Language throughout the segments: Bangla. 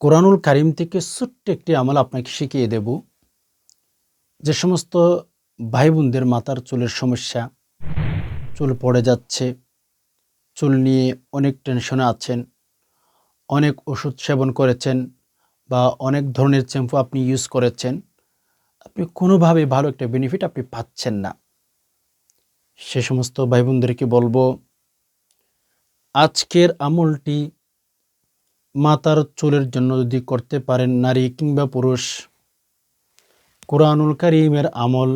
কোরআনুল কারিম থেকে ছোট্ট একটি আমল আপনাকে শিখিয়ে দেব। যে সমস্ত ভাই বোনদের মাথার চুলের সমস্যা, চুল পড়ে যাচ্ছে, চুল নিয়ে অনেক টেনশনে আছেন, অনেক ওষুধ সেবন করেছেন বা অনেক ধরনের শ্যাম্পু আপনি ইউজ করেছেন, আপনি কোনোভাবে ভালো একটা বেনিফিট আপনি পাচ্ছেন না। সে সমস্ত ভাই বোনদেরকে বলব, আজকের আমলটি মাতার চুলের জন্য যদি করতে পারেন নারী কিংবা পুরুষ, কোরআনুল কারিমের আমল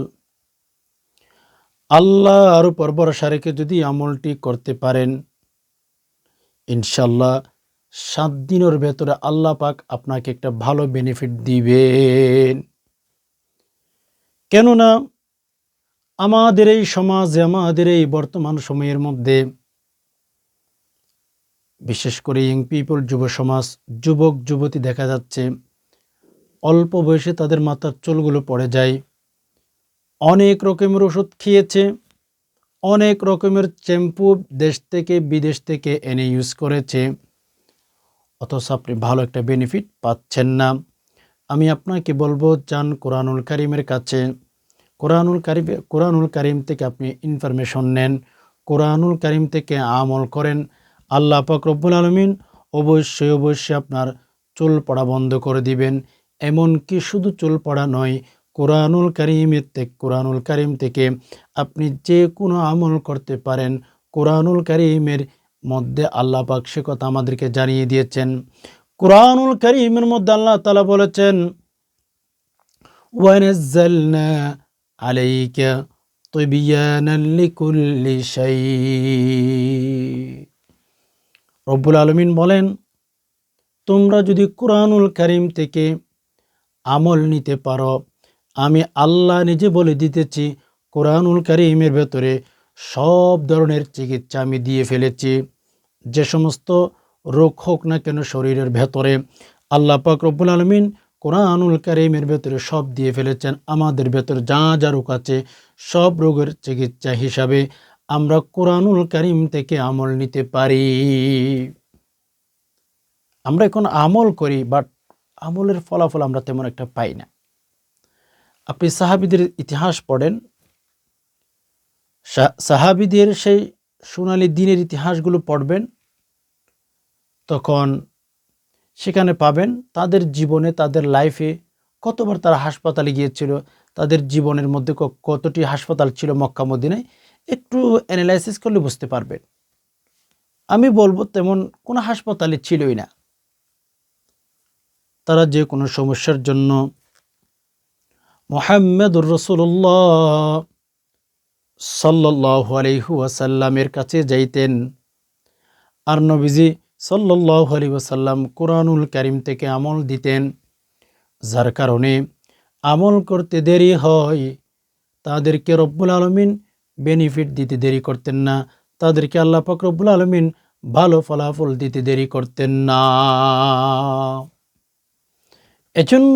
আল্লাহ উপর ভরসা রেখে যদি আমলটি করতে পারেন ইনশাল্লাহ সাত দিনের ভেতরে আল্লাহ পাক আপনাকে একটা ভালো বেনিফিট দিবেন। কেননা আমাদের এই সমাজে, আমাদের এই বর্তমান সময়ের মধ্যে বিশেষ করে ইয়ং পিপল যুব সমাজ, যুবক, যুবতী দেখা যাচ্ছে, অল্প বয়সে তাদের মাথার চুলগুলো পড়ে যায়। অনেক রকমের ওষুধ খেয়েছে, অনেক রকমের শ্যাম্পু দেশ থেকে, বিদেশ থেকে এনে ইউজ করেছে। অথচ আপনি ভালো একটা বেনিফিট পাচ্ছেন না। আমি আপনাকে বলব, যান কোরআনুল কারিমের কাছে। কোরআনুল কারিম কোরআনুল কারিম থেকে আপনি ইনফরমেশন নেন। কোরআনুল কারিম থেকে আমল করেন। আল্লাহ পাক রব্বুল আলমিন অবশ্যই অবশ্যই আপনার চুল পড়া বন্ধ করে দিবেন। এমনকি শুধু চুল পড়া নয়, কোরআনুল কারিমের থেকে কোরআনুল কারিম থেকে আপনি যে কোনো আমল করতে পারেন। কোরআনুল কারিমের মধ্যে আল্লাহ পাক সে কথা আমাদেরকে জানিয়ে দিয়েছেন। কোরআনুল কারিমের মধ্যে আল্লাহ তালা বলেছেন, ওয়ানাজ্জালনা আলাইকা তিবিয়ানাল লিকুল্লি শাই রব্বুল আলমিন বলেন, তোমরা যদি কোরআনুল কারিম থেকে আমল নিতে পারো, আমি আল্লাহ নিজে বলে দিতেছি, কোরআনুল কারিমের ভেতরে সব ধরনের চিকিৎসা আমি দিয়ে ফেলেছি। যে সমস্ত রোগ হোক না কেন শরীরের ভেতরে, আল্লাহ পাক রব্বুল আলমিন কোরআনুল কারিমের ভেতরে সব দিয়ে ফেলেছেন। আমাদের ভেতরে যা যা রোগ আছে, সব রোগের চিকিৎসা হিসাবে আমরা কোরআনুল করিম থেকে আমল নিতে পারি। আমরা এখন আমল করি বাট আমলের ফলাফল আমরা তেমন একটা পাই না। আপনি সাহাবিদের ইতিহাস পড়েন। সাহাবিদের সেই সোনালি দিনের ইতিহাসগুলো পড়বেন। তখন সেখানে পাবেন তাদের জীবনে, তাদের লাইফে কতবার তারা হাসপাতালে গিয়েছিল তাদের জীবনের মধ্যে কতটি হাসপাতাল ছিল মক্কা মদিনায়, একটু অ্যানালাইসিস করলে বুঝতে পারবেন আমি বলব তেমন কোনো হাসপাতালে ছিলই না। তারা যে কোনো সমস্যার জন্য মোহাম্মদুর রসুল্লাহ সাল্লাহ আলহু আসাল্লামের কাছে যাইতেন। আর নবীজি সাল্লাহ আলী ওয়াসাল্লাম কোরআনুল করিম থেকে আমল দিতেন। যার কারণে আমল করতে দেরি হয়। তাদেরকে রব্বুল আলমিন বেনিফিট দিতে দেরি করতেন না। তাদেরকে আল্লাহ পাক রব্বুল আলমিন ভালো ফলাফল দিতে দেরি করতেন না। এজন্য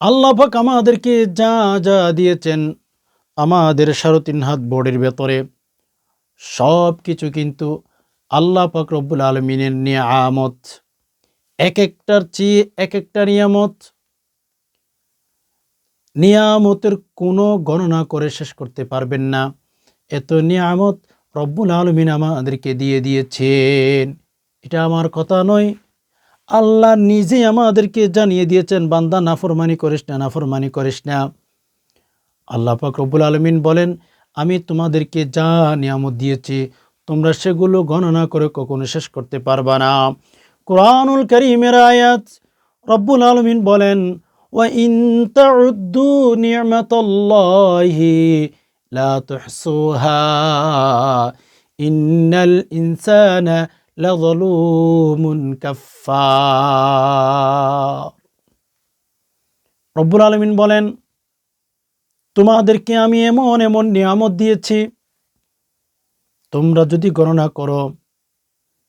আল্লাহ পাক আমাদেরকে যা যা দিয়েছেন আমাদের সাড়ে তিন হাত বোর্ডের ভেতরে, সব কিছু কিন্তু আল্লাহ পাক রব্বুল আলমিনের নিয়ামত। এক একটার চেয়ে এক একটা নিয়ামত নিয়ামতের কোনো গণনা করে শেষ করতে পারবেন না। এত নিয়ামত রব্বুল আলমিন আমাদেরকে দিয়ে দিয়েছেন। এটা আমার কথা নয়। আল্লাহ নিজে আমাদেরকে জানিয়ে দিয়েছেন, বান্দা নাফরমানি করিস না, নাফরমানি করিস না। আল্লাহ পাক রব্বুল আলমিন বলেন, আমি তোমাদেরকে যা নিয়ামত দিয়েছি, তোমরা সেগুলো গণনা করে কখনো শেষ করতে পারবা না। কোরআনুল করিমের আয়াত রব্বুল আলমিন বলেন وإن تعدوا نعمة الله لا تحصوها إن الإنسان لظلوم كفار রব্বুল আলমিন বলেন তোমাদেরকে আমি এমন এমন নিয়ামত দিয়েছি তোমরা যদি গণনা করো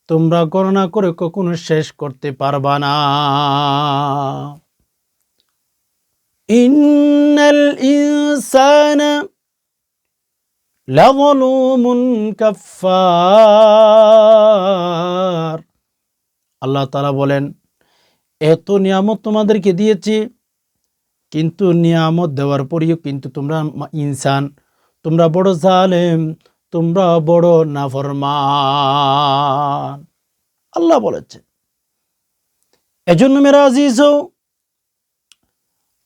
তোমরা গণনা করে কখনো শেষ করতে পারবা না ইন্নাল ইনসানা লাযলুমুন কাফফার আল্লাহ তাআলা বলেন, এত নিয়ামত তোমাদেরকে দিয়েছি, কিন্তু নিয়ামত দেওয়ার পরেও কিন্তু তোমরা ইনসান, তোমরা বড় জালেম, তোমরা বড় নাফরমান। আল্লাহ বলেছে, এজন্য মেরা আজিজ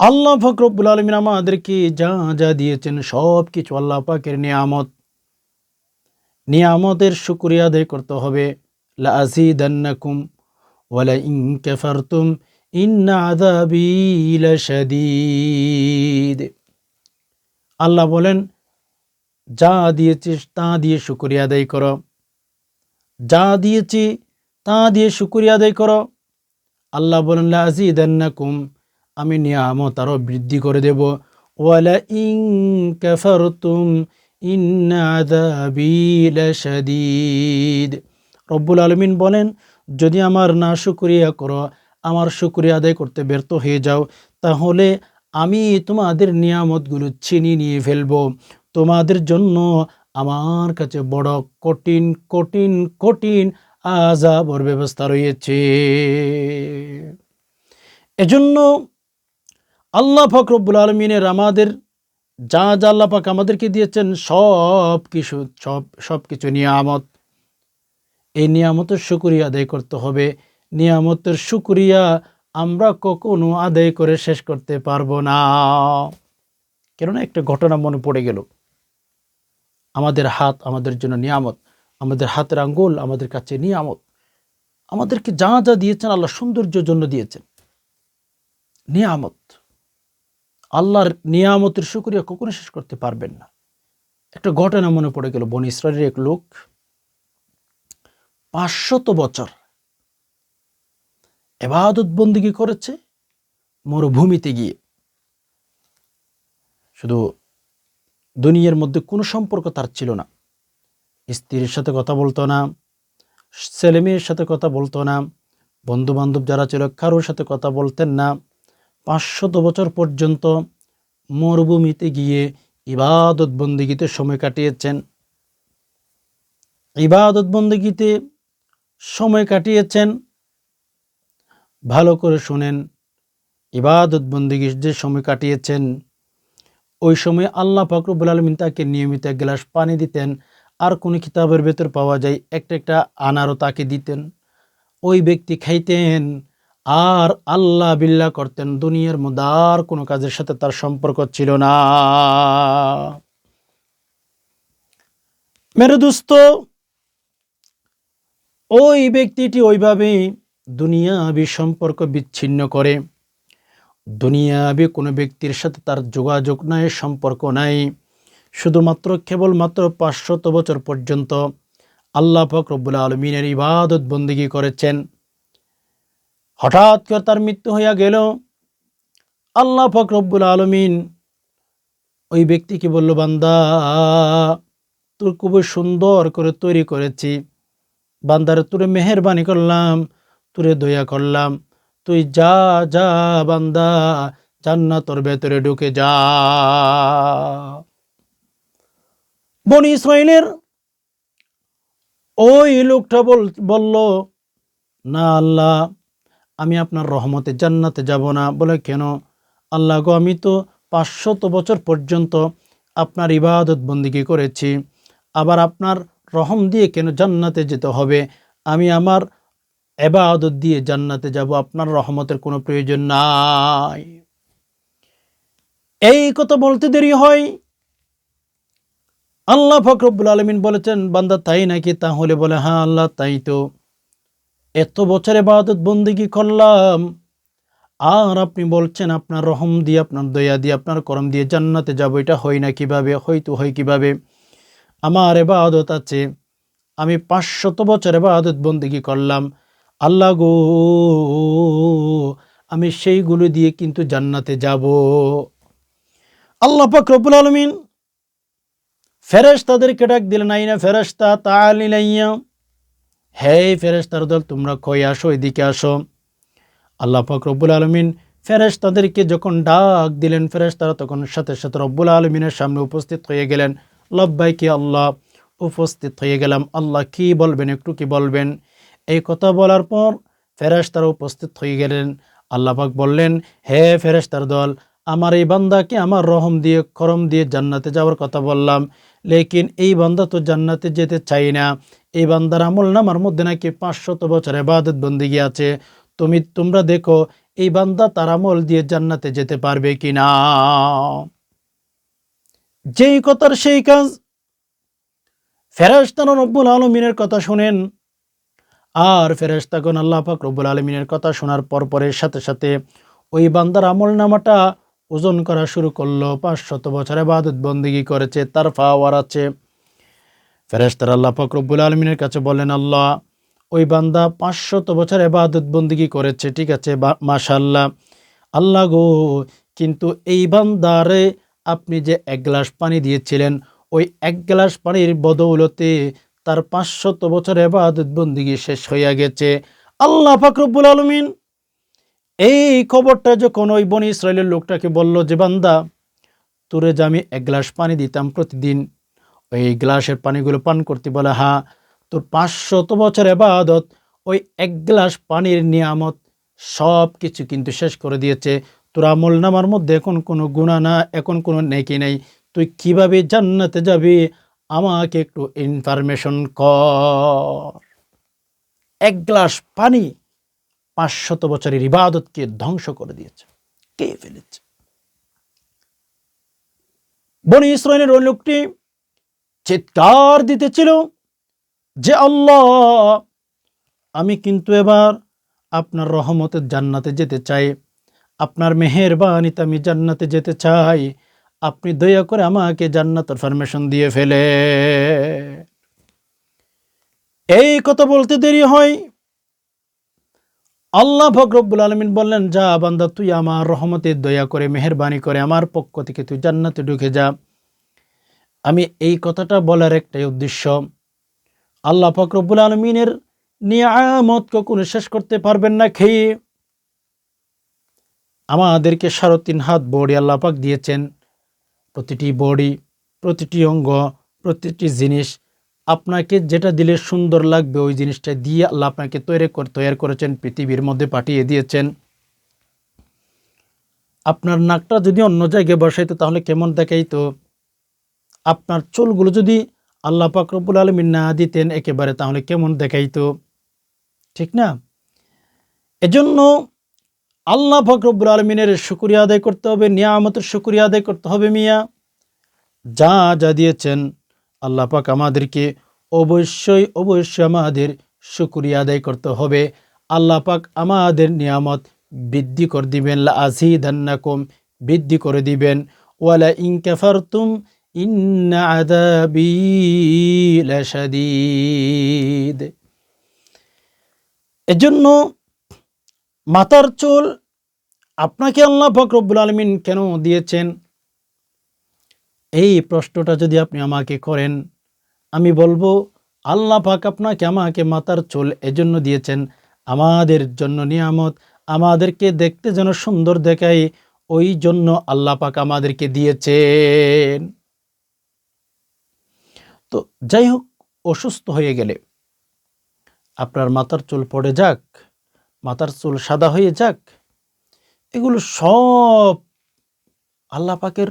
আল্লাহ ফকরবুল আলমিন আমাদেরকে যা যা দিয়েছেন সব কিছু আল্লাহ পাকের নিয়ামত। নিয়ামতের শুক্রিয়া আদায় করতে হবে। লাজিদান্নাকুম ওয়ালা ইন কাফারতুম ইন্না আযাবি লাশাদীদ। আল্লাহ বলেন, যা দিয়েছিস তা দিয়ে শুক্রিয়া আদায় করো। যা দিয়েছি তা দিয়ে শুক্রিয়া আদায় করো। আল্লাহ বলেন, লাজিদান্নাকুম আমি নিয়ামত আরও বৃদ্ধি করে দেব। ওয়ালা ইন কাফারতুম ইন্না আযাবি লাশাদীদ। রব্বুল আলমিন বলেন, যদি আমার না শুক্রিয়া করো, আমার শুক্রিয়া আদায় করতে ব্যর্থ হয়ে যাও, তাহলে আমি তোমাদের নিয়ামতগুলো ছিনিয়ে নিয়ে ফেলব। তোমাদের জন্য আমার কাছে বড় কঠিন কঠিন কঠিন আজাবর ব্যবস্থা রয়েছে। এজন্য আল্লাহ ফকরবুল আলমিনের আমাদের যা যা আল্লাহ পাক আমাদেরকে দিয়েছেন, সব কিছু, সব সব কিছু নিয়ামত। এই নিয়ামতের শুক্রিয়া আদায় করতে হবে। নিয়ামতের শুক্রিয়া আমরা কখনো আদায় করে শেষ করতে পারব না। কেননা একটা ঘটনা মনে পড়ে গেল। আমাদের হাত আমাদের জন্য নিয়ামত, আমাদের হাতের আঙ্গুল আমাদের কাছে নিয়ামত। আমাদেরকে যা যা দিয়েছেন আল্লাহ সৌন্দর্যের জন্য দিয়েছেন। নিয়ামত। আল্লাহর নিয়ামতের কখনো শেষ করতে পারবেন না। একটা ঘটনা মনে পড়ে গেল, বন ইসরায়েলের এক লোক পাঁচশত বছর এবাদত বন্দিগি করেছে, মরুভূমিতে গিয়ে। শুধু দুনিয়ার মধ্যে কোনো সম্পর্ক তার ছিল না। স্ত্রীর সাথে কথা বলতো না ছেলে মেয়ের সাথে কথা বলতো না বন্ধু বান্ধব যারা ছিল কারোর সাথে কথা বলতেন না পাঁচশত বছর পর্যন্ত মরুভূমিতে গিয়ে ইবাদত বন্দিগিতে সময় কাটিয়েছেন। ইবাদত বন্দিগিতে সময় কাটিয়েছেন। ভালো করে শুনেন, ইবাদত বন্দিগি যে সময় কাটিয়েছেন। ওই সময় আল্লাহ ফাকরুবুল আলমিন তাকে নিয়মিত এক গ্লাস পানি দিতেন, আর কোনো কিতাবের ভেতর পাওয়া যায় একটা একটা আনারও তাকে দিতেন। ওই ব্যক্তি খাইতেন আর আল্লাহ বিল্লাহ করতেন, দুনিয়ার মধ্যে আর কোনো কাজের সাথে তার সম্পর্ক ছিল না। মেরে দোস্ত, ওই ব্যক্তিটি ওইভাবেই দুনিয়াবি সম্পর্ক বিচ্ছিন্ন করে। দুনিয়াবি কোনো ব্যক্তির সাথে তার যোগাযোগ নাই, সম্পর্ক নাই। শুধুমাত্র কেবলমাত্র পাঁচশত বছর পর্যন্ত আল্লাহ ফকরবুল আলমিনের ইবাদত বন্দিগি করেছেন। হঠাৎ করে তার মৃত্যু হইয়া গেল। আল্লাহ ফকরবুল আলমিন ওই ব্যক্তিকে বলল, বান্দা, তোর খুবই সুন্দর করে তৈরি করেছি। বান্দারে তোরে মেহরবানি করলাম, তোরে দয়া করলাম। তুই যা যা, বান্দা, জান্নাতর ভেতরে ঢুকে যা। বনি ইসরায়েলের ওই লোকটা বল, বলল, না আল্লাহ আমি আপনার রহমতে জান্নাতে যাব না। বলে কেন? আল্লাহ গো, আমি তো পাঁচশত বছর পর্যন্ত আপনার ইবাদত বন্দিগি করেছি। আবার আপনার রহম দিয়ে কেন জান্নাতে যেতে হবে? আমি আমার এবাদত দিয়ে জান্নাতে যাব, আপনার রহমতের কোনো প্রয়োজন নাই। এই কথা বলতে দেরি হয়। আল্লাহ ফকরবুল আলমিন বলেছেন, বান্দা তাই নাকি? তাহলে বলে হ্যাঁ আল্লাহ তাই তো। এত বছর এবাদত বন্দিগি করলাম? আর আপনি বলছেন আপনার রহম দিয়ে, আপনার দয়া দিয়ে, আপনার করম দিয়ে জান্নাতে যাব, এটা হয় না কীভাবে? হয়তো হয় কীভাবে? আমার এ এবাদত আছে। আমি পাঁচশত বছর এবাদত বন্দিগি করলাম? আল্লাহ গো, আমি সেইগুলো দিয়ে কিন্তু জান্নাতে যাব। আল্লাহ পাক আলমিন ফেরেশতাদেরকে ডাক দিলেন, আইনা ফেরেশতা তালিলাইয়া হে ফেরেশতার দল তোমরা কই আসো? এদিকে আসো। আল্লাহ পাক রব্বুল আলমিন ফেরেস তাদেরকে যখন ডাক দিলেন ফেরেস তারা তখন সাথে সাথে রব্বুল আলমিনের সামনে উপস্থিত হয়ে গেলেন। লব্বাই কি আল্লাহ, উপস্থিত হয়ে গেলাম। আল্লাহ কি বলবেন, একটু কি বলবেন? এই কথা বলার পর ফেরেস তারা উপস্থিত হয়ে গেলেন। আল্লাপাক বললেন, হে ফেরেশতার দল আমার এই বান্দাকে আমার রহম দিয়ে, করম দিয়ে জান্নাতে যাওয়ার কথা বললাম, লেকিন এই বান্দা তো জান্নাতে যেতে চাই না। এই বান্দার আমল নামার মধ্যে নাকি পাঁচশত বছর এবাদত বন্দিগি আছে। তুমি, তোমরা দেখো, এই বান্দা তার আমল দিয়ে জান্নাতে যেতে পারবে কি না যেই কথার সেই কাজ। ফেরাস্তান রব্বুল আলমিনের কথা শুনেন। আর ফেরেস্তাগণ আল্লাহ পাক রব্বুল আলমিনের কথা শোনার পর পরের সাথে সাথে ওই বান্দার আমল নামাটা ওজন করা শুরু করল। পাঁচশত বছর আবাদত বন্দিগি করেছে, তার ফাওয়ার আছে। ফেরেস্তার আল্লাহ পাক রব্বুল আলমিনের কাছে বলেন আল্লাহ, ওই বান্দা পাঁচশত বছর এবাদত বন্দিগি করেছে, ঠিক আছে মাশাল্লাহ আল্লাহ গো, কিন্তু এই বান্দারে আপনি যে এক গ্লাস পানি দিয়েছিলেন, ওই এক গ্লাস পানির বদৌলতে তার পাঁচশত বছর এবাদত বন্দিগি শেষ হইয়া গেছে। আল্লাহ ফাকরুবুল আলমিন এই খবরটা যখন ওই বনি ইসরায়েলের লোকটাকে বলল যে, বান্দা, তোরে যে আমি এক গ্লাস পানি দিতাম প্রতিদিন ওই গ্লাসের পানিগুলো পান করতে বলে, হা, তোর পাঁচশত বছর এবাদত, ওই এক গ্লাস পানির নিয়ামত সব কিছু কিন্তু শেষ করে দিয়েছে। তোর আমল নামার মধ্যে এখন কোনো গুণা না এখন কোনো নেকি নেই। তুই কীভাবে জান্নাতে যাবি? আমাকে একটু ইনফরমেশন কর। এক গ্লাস পানি পাঁচশত বছরের ইবাদতকে ধ্বংস করে দিয়েছে। কে ফেলেছে? বনি ইসরায়েলের ওই লোকটি চিৎকার দিতেছিল যে আল্লাহ, আমি কিন্তু এবার আপনার রহমতের জান্নাতে যেতে চাই। আপনার মেহেরবানিতে আমি জান্নাতে যেতে চাই। আপনি দয়া করে আমাকে জান্নাতের ফরমেশন দিয়ে ফেলে। এই কথা বলতে দেরি হয়। আল্লাহ ফকরবুল আলমিন বললেন, যা বান্দা, তুই আমার রহমতের দয়া করে, মেহরবানি করে আমার পক্ষ থেকে তুই জান্নাতে ঢুকে যা। আমি এই কথাটা বলার একটাই উদ্দেশ্য। আল্লাহ ফকরবুল আলমিনের নিয়ামত কখনো শেষ করতে পারবেন না, খেয়ে আমাদেরকে সাড়ে তিন হাত বডি আল্লাপাক দিয়েছেন। প্রতিটি বডি, প্রতিটি অঙ্গ, প্রতিটি জিনিস আপনাকে যেটা দিলে সুন্দর লাগবে ওই জিনিসটা দিয়ে আল্লাহ আপনাকে তৈরি করে, তৈরি করেছেন, পৃথিবীর মধ্যে পাঠিয়ে দিয়েছেন। আপনার নাকটা যদি অন্য জায়গায় বসাইতো তাহলে কেমন দেখাইতো? আপনার চুলগুলো যদি আল্লাহ পাকরবুল আলমিন না দিতেন একেবারে, তাহলে কেমন দেখাইতো? ঠিক না? এজন্য আল্লাহ ফকরবুল আলমিনের শুক্রিয়া আদায় করতে হবে, নিয়ামতের শুক্রিয়া আদায় করতে হবে মিয়া। যা যা দিয়েছেন আল্লাহ পাক আমাদেরকে অবশ্যই অবশ্যই আমাদের শুক্রিয়া আদায় করতে হবে। আল্লাহ পাক আমাদের নিয়ামত বৃদ্ধি করে দিবেন। আজি ধান্নাকুম বৃদ্ধি করে দিবেন। ওয়ালা ইনকাফার তুম ইন্না আদাবি এজন্য মাতার চুল আপনাকে আল্লাহ ফকরবুল আলমিন কেন দিয়েছেন? এই প্রশ্নটা যদি আপনি আমাকে করেন, আমি বলব, আল্লাহ পাক আপনাকে আমাকে মাতার চুল এজন্য দিয়েছেন। আমাদের জন্য নিয়ামত, আমাদেরকে দেখতে যেন সুন্দর দেখায়, ওই জন্য আল্লাহ পাক আমাদেরকে দিয়েছেন। তো যাই হোক, অসুস্থ হয়ে গেলে। আপনার মাথার চুল পড়ে যাক, মাথার চুল সাদা হয়ে যাক, এগুলো সব আল্লাহ পাকের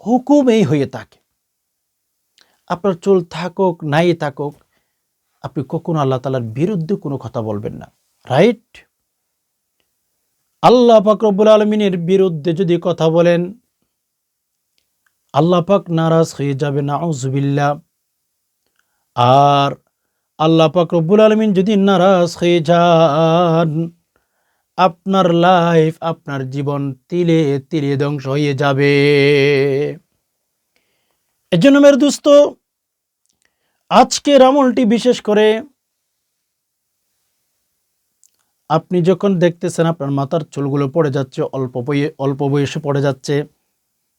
হুকুমেই হয়ে থাকে। আপনার চুল থাকুক, নাই থাকুক, আপনি কখনো আল্লাহ তালার বিরুদ্ধে কোনো কথা বলবেন না রাইট আল্লাহ পাক আলমিনের বিরুদ্ধে যদি কথা বলেন, আল্লাহ পাক নারাজ হয়ে যাবে না উজবিল্লা আর আল্লাহ পাক রব্বুল আলমিন যদি নারাজ হয়ে যান, আপনার লাইফ আপনার জীবন তিলে তিলে ধ্বংস হয়ে যাবে। এজন্য মের দুস্ত, আজকের আমলটি বিশেষ করে আপনি যখন দেখতেছেন আপনার মাথার চুলগুলো পড়ে যাচ্ছে, অল্প বয়ে, অল্প বয়সে পড়ে যাচ্ছে,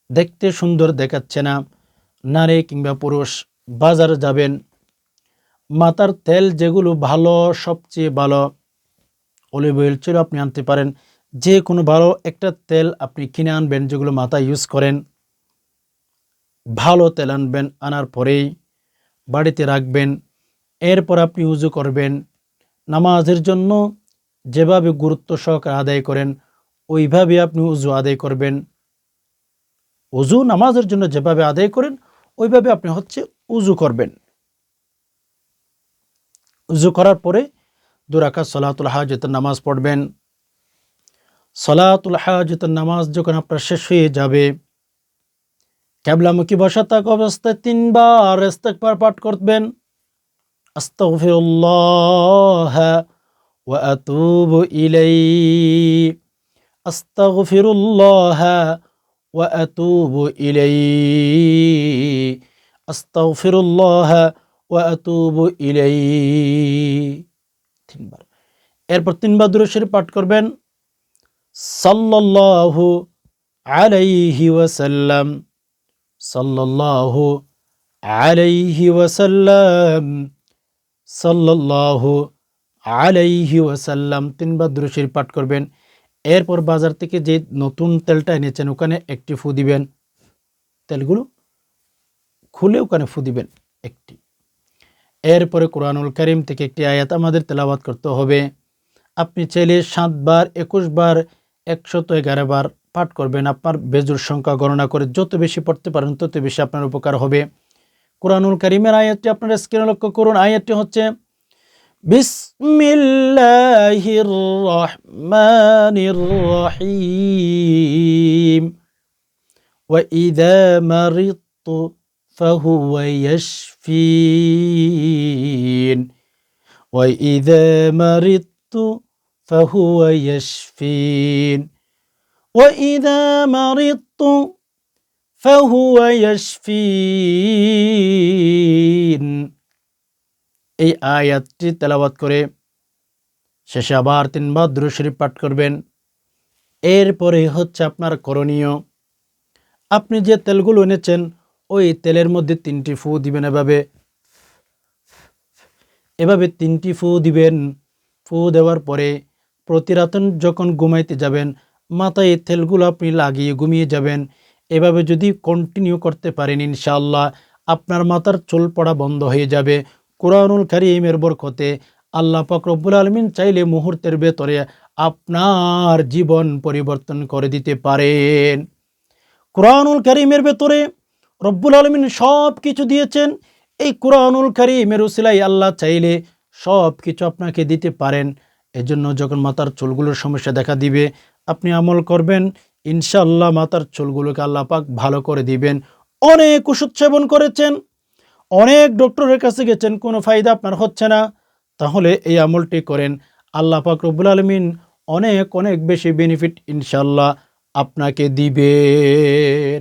দেখতে সুন্দর দেখাচ্ছে না, নারী কিংবা পুরুষ বাজারে যাবেন মাথার তেল যেগুলো ভালো, সবচেয়ে ভালো অলিভ অয়েল ছিল, আপনি আনতে পারেন। যে কোনো ভালো একটা তেল আপনি কিনে আনবেন যেগুলো মাথায় ইউজ করেন। ভালো তেল আনবেন, আনার পরেই বাড়িতে রাখবেন। এরপর আপনি উজু করবেন। নামাজের জন্য যেভাবে গুরুত্ব সহকারে আদায় করেন, ওইভাবে আপনি উজু আদায় করবেন। উজু নামাজের জন্য যেভাবে আদায় করেন, ওইভাবে আপনি হচ্ছে উজু করবেন। উজু করার পরে দুরাকাত সলাতুল হাজতের নামাজ পড়বেন। সলাতুল হাজতের নামাজ যখন আপনার শেষ হয়ে যাবে, ক্যাবলামুখী বসা থাকা অবস্থায় তিনবার ইস্তেকবার পাঠ করবেন। আস্তাগফিরুল্লাহ ওয়া আতুবু ইলাইহি। আস্তাগফিরুল্লাহ ওয়া আতুবু ইলাইহি। আস্তাগফিরুল্লাহ ওয়া আতুবু ইলাইহি তিনবার। এরপর তিনবার শরীফ পাঠ করবেন। সাল্লাল্লাহু আলাইহি ওয়াসাল্লাম। সাল্লাল্লাহু আলাইহি ওয়াসাল্লাম। সাল্লাল্লাহু আলাইহি ওয়াসাল্লাম। তিনবার শরীফ পাঠ করবেন। এরপর বাজার থেকে যে নতুন তেলটা এনেছেন, ওখানে একটি ফু দিবেন। তেলগুলো খুলে ওখানে ফু দিবেন একটি। এরপরে কোরআনুল করিম থেকে একটি আয়াত আমাদের তেলাওয়াত করতে হবে আপনি চাইলে সাতবার একুশবার একশত এগারো বার পাঠ করবেন আপনার বেজুর সংখ্যা গণনা করে যত বেশি পড়তে পারেন তত বেশি আপনার উপকার হবে কোরআনুল করিমের আয়াতটি আপনারা স্ক্রিনে লক্ষ্য করুন আয়াতটি হচ্ছে বিসমিল্লাহির রহমানির রহিম وإذا مرضت فهو يشفين وإذا مرضت فهو يشفين وإذا مرضت فهو يشفين এই আয়াতটি তেলাওয়াত করে শেষে আবার তিনবার দুরূদ শরীফ পাঠ করবেন এরপরে হচ্ছে আপনার করণীয় আপনি যে তেলগুলো এনেছেন ওই তেলের মধ্যে তিনটি ফু দিবেন এভাবে। এভাবে তিনটি ফু দিবেন। ফু দেওয়ার পরে প্রতি রাতন যখন ঘুমাইতে যাবেন, মাথায় তেলগুলো আপনি লাগিয়ে ঘুমিয়ে যাবেন। এভাবে যদি কন্টিনিউ করতে পারেন ইনশাআল্লাহ, আপনার মাথার চুল পড়া বন্ধ হয়ে যাবে। কোরআনুল কারিমের বরকতে আল্লাহ রব্বুল আলমিন চাইলে মুহূর্তের ভেতরে আপনার জীবন পরিবর্তন করে দিতে পারেন। কোরআনুল করিমের ভেতরে রব্বুল আলমিন সব কিছু দিয়েছেন। এই কোরআনুল করিমের উসিলাই আল্লাহ চাইলে সব কিছু আপনাকে দিতে পারেন। এজন্য যখন মাথার চুলগুলোর সমস্যা দেখা দিবে, আপনি আমল করবেন। ইনশাল্লাহ মাতার চুলগুলোকে আল্লাহ পাক ভালো করে দিবেন। অনেক ওষুধ সেবন করেছেন। অনেক ডক্টরের কাছে গেছেন, কোনো ফায়দা আপনার হচ্ছে না। তাহলে এই আমলটি করেন। আল্লাহ পাক রব্বুল আলমিন অনেক অনেক বেশি বেনিফিট ইনশাল্লাহ আপনাকে দিবেন।